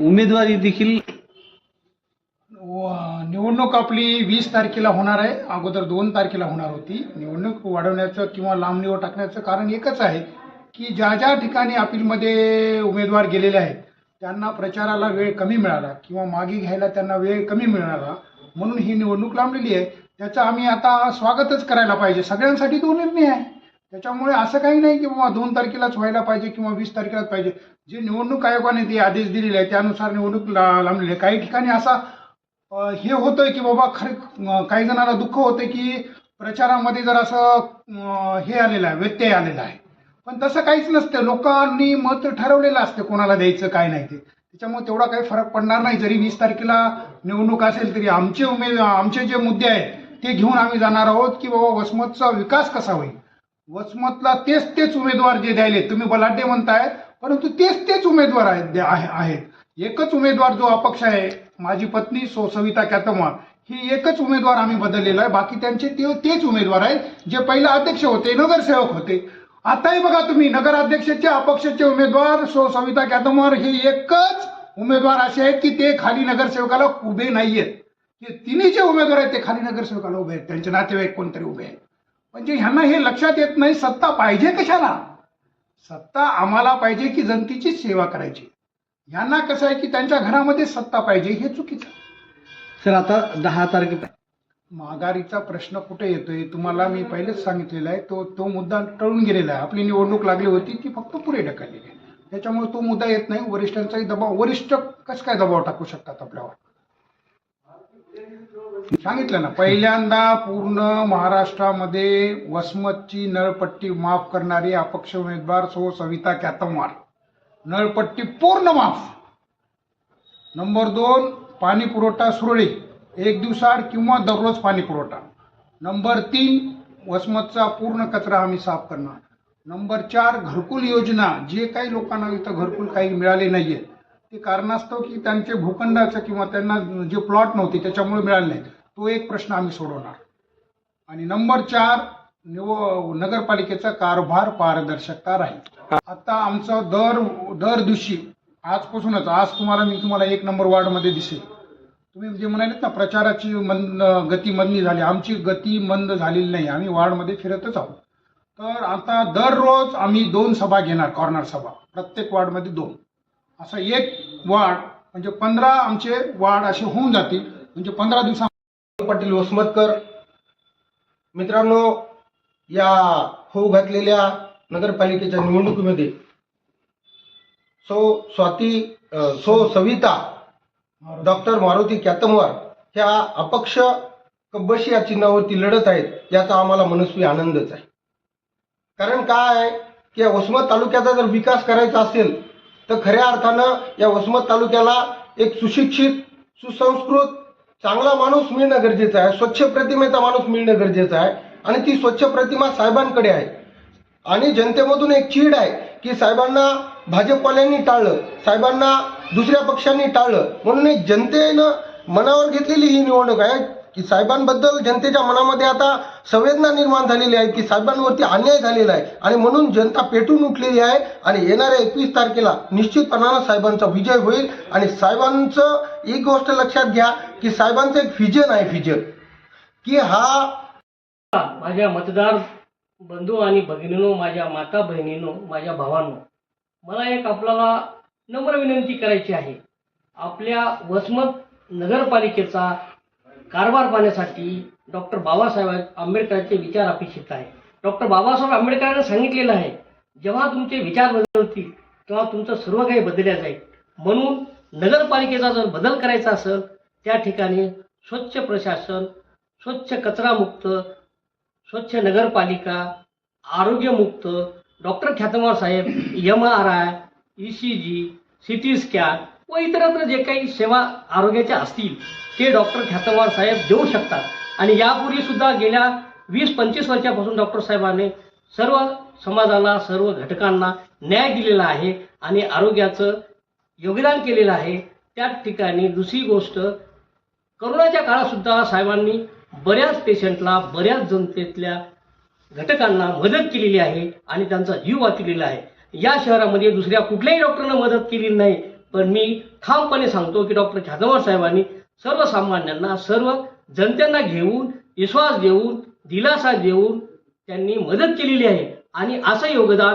उमेदवारी देखील व- निवडणूक आपली वीस तारखेला होणार आहे. अगोदर दोन तारखेला होणार होती. निवडणूक वाढवण्याचं किंवा लांब निवड टाकण्याचं कारण एकच आहे की ज्या ज्या ठिकाणी अपीलमध्ये उमेदवार गेलेले आहेत त्यांना प्रचाराला वेळ कमी मिळाला किंवा मागे घ्यायला त्यांना वेळ कमी मिळाला म्हणून ही निवडणूक लांबलेली आहे. त्याचं आम्ही आता स्वागतच करायला पाहिजे. सगळ्यांसाठी तो निर्णय आहे. त्याच्यामुळे असं काही नाही की बाबा दोन तारखेलाच व्हायला पाहिजे किंवा वीस तारखेलाच पाहिजे. जे निवडणूक आयोगाने ते आदेश दिलेले आहे त्यानुसार निवडणूक ला लांबलेली आहे. काही ठिकाणी असा हे होतंय की बाबा खरं काही जणांना दुःख होतं की प्रचारामध्ये जर असं हे आलेलं आहे व्यत्यय आलेला आहे. पण तसं काहीच नसतं. लोकांनी मत ठरवलेलं असतं कोणाला द्यायचं काय नाही ते. त्याच्यामुळे तेवढा काही फरक पडणार नाही. जरी वीस तारखेला निवडणूक असेल तरी आमचे उमेद आमचे जे मुद्दे आहेत ते घेऊन आम्ही जाणार आहोत की बाबा वसमतचा विकास कसा होईल? वसमतला तेच तेच उमेदवार जे द्यायले तुम्ही बलाढ्य म्हणताय परंतु तेच तेच उमेदवार आहेत आहेत. एकच उमेदवार जो अपक्ष आहे माझी पत्नी सो सविता कॅतमवार ही एकच उमेदवार आम्ही बदललेला आहे. बाकी त्यांचे ते तेच उमेदवार आहेत जे पहिला अध्यक्ष होते नगरसेवक होते. आताही बघा तुम्ही नगराध्यक्षाचे अपक्षाचे उमेदवार सो सविता कॅतमवार हे एकच उमेदवार असे आहेत की ते खाली नगरसेवकाला उभे नाहीयेत. हे तिन्ही जे उमेदवार आहेत ते खाली नगरसेवकाला उभे आहेत. त्यांचे नातेवाईक कोणतरी उभे आहेत. म्हणजे ह्यांना हे लक्षात येत नाही सत्ता पाहिजे कशाला? सत्ता आम्हाला पाहिजे की जनतेची सेवा करायची. यांना कसं आहे की त्यांच्या घरामध्ये सत्ता पाहिजे हे चुकीचं. सर आता दहा तारखे महागारीचा प्रश्न कुठे येतोय? तुम्हाला मी पहिलेच सांगितलेला आहे तो तो मुद्दा टळून गेलेला आहे. आपली निवडणूक लागली होती ती फक्त पुढे ढकललेली आहे. त्याच्यामुळे तो मुद्दा येत नाही. वरिष्ठांचाही दबाव वरिष्ठ कसं काय दबाव टाकू शकतात आपल्यावर? सांगितलं ना पहिल्यांदा पूर्ण महाराष्ट्रामध्ये वसमतची नळपट्टी माफ करणारी अपक्ष उमेदवार सो सविता कॅतमवार नळपट्टी पूर्ण माफ. नंबर दोन पाणी पुरवठा सुरळीत. एक दिवसाआड किंवा दररोज पाणी पुरवठा. नंबर तीन वसमतचा पूर्ण कचरा आम्ही साफ करणार. नंबर चार घरकुल योजना. जे काही लोकांना इथं घरकुल काही मिळाले आहेत ते कारणास्तव की त्यांचे भूखंडाचं किंवा त्यांना जे प्लॉट नव्हते त्याच्यामुळे मिळाले नाही तो एक प्रश्न आम्ही सोडवणार. आणि नंबर चार निव नगरपालिकेचा कारभार पारदर्शकता राहील. आता आमचं दर दर दिवशी आजपासूनच आज तुम्हाला मी तुम्हाला एक नंबर वार्डमध्ये दिसेल. तुम्ही जे म्हणालेत ना प्रचाराची मंद गती मंदी झाली. आमची गती मंद झालेली नाही. आम्ही वार्डमध्ये फिरतच आहोत. तर आता दररोज आम्ही दोन सभा घेणार कॉर्नर सभा. प्रत्येक वार्डमध्ये दोन. असं एक वार्ड म्हणजे पंधरा आमचे वार्ड असे होऊन जातील. म्हणजे पंधरा दिवसा पाटील वसमतकर मित्रांनो या होऊ घातलेल्या नगरपालिकेच्या निवडणुकीमध्ये सो स्वाती सो सविता डॉक्टर मारुती कॅतमवार ह्या अपक्ष कब्बशी या चिन्हावरती लढत आहेत याचा आम्हाला मनस्वी आनंदच आहे. कारण काय आहे की वसमत तालुक्याचा जर विकास करायचा असेल तर खऱ्या अर्थानं या वसमत तालुक्याला एक सुशिक्षित सुसंस्कृत चांगला माणूस मिळणं गरजेचं आहे. स्वच्छ प्रतिमेचा माणूस मिळणं गरजेचं आहे. आणि ती स्वच्छ प्रतिमा साहेबांकडे आहे. आणि जनतेमधून एक चीड आहे की साहेबांना भाजपवाल्यांनी टाळलं साहेबांना दुसऱ्या पक्षांनी टाळलं. म्हणून एक जनतेनं मनावर घेतलेली ही निवडणूक आहे. की साहेबांबद्दल जनतेच्या मनामध्ये आता संवेदना निर्माण झालेली आहे की साहेबांवरती अन्याय झालेला आहे. आणि म्हणून जनता पेटून उठलेली आहे आणि येणाऱ्या एकवीस तारखेला निश्चितपणानं साहेबांचा विजय होईल. आणि साहेबांचं एक गोष्ट लक्षात घ्या की साहेबांचं एक व्हिजन आहे व्हिजन की हा माझ्या मतदार बंधू आणि भगिनीनो माझ्या माता बहिणीनो माझ्या भावांनो मला एक आपल्याला नम्र विनंती करायची आहे. आपल्या वसमत नगरपालिकेचा कारभार पाहण्यासाठी डॉक्टर बाबासाहेब आंबेडकरांचे विचार अपेक्षित आहे डॉक्टर बाबासाहेब आंबेडकरांनी सांगितलेलं आहे जेव्हा तुमचे विचार बदलतील तेव्हा तुमचं सर्व काही बदलल्या जाईल. म्हणून नगरपालिकेचा जर बदल करायचा असेल त्या ठिकाणी स्वच्छ प्रशासन स्वच्छ कचरामुक्त स्वच्छ नगरपालिका आरोग्यमुक्त doctor ख्यातमार Saheb M R I E C G C T scan व इतरत्र जे काही सेवा आरोग्याच्या असतील ते डॉक्टर ख्यातवार साहेब देऊ शकतात. आणि यापूर्वी सुद्धा गेल्या वीस पंचवीस वर्षापासून डॉक्टर साहेबांनी सर्व समाजाला सर्व घटकांना न्याय दिलेला आहे आणि आरोग्याचं योगदान केलेलं आहे. त्या ठिकाणी दुसरी गोष्ट करोनाच्या काळातसुद्धा साहेबांनी बऱ्याच पेशंटला बऱ्याच जनतेतल्या घटकांना मदत केलेली आहे आणि त्यांचा जीव वाचलेला आहे. या शहरामध्ये दुसऱ्या कुठल्याही डॉक्टरनं मदत केलेली नाही. पण मी ठामपणे सांगतो की डॉक्टर ख्यातमार साहेबांनी सर्वसामान्यांना सर्व जनतेला घेऊन विश्वास देऊन दिलासा देऊन त्यांनी मदत केलेली आहे आणि असं योगदान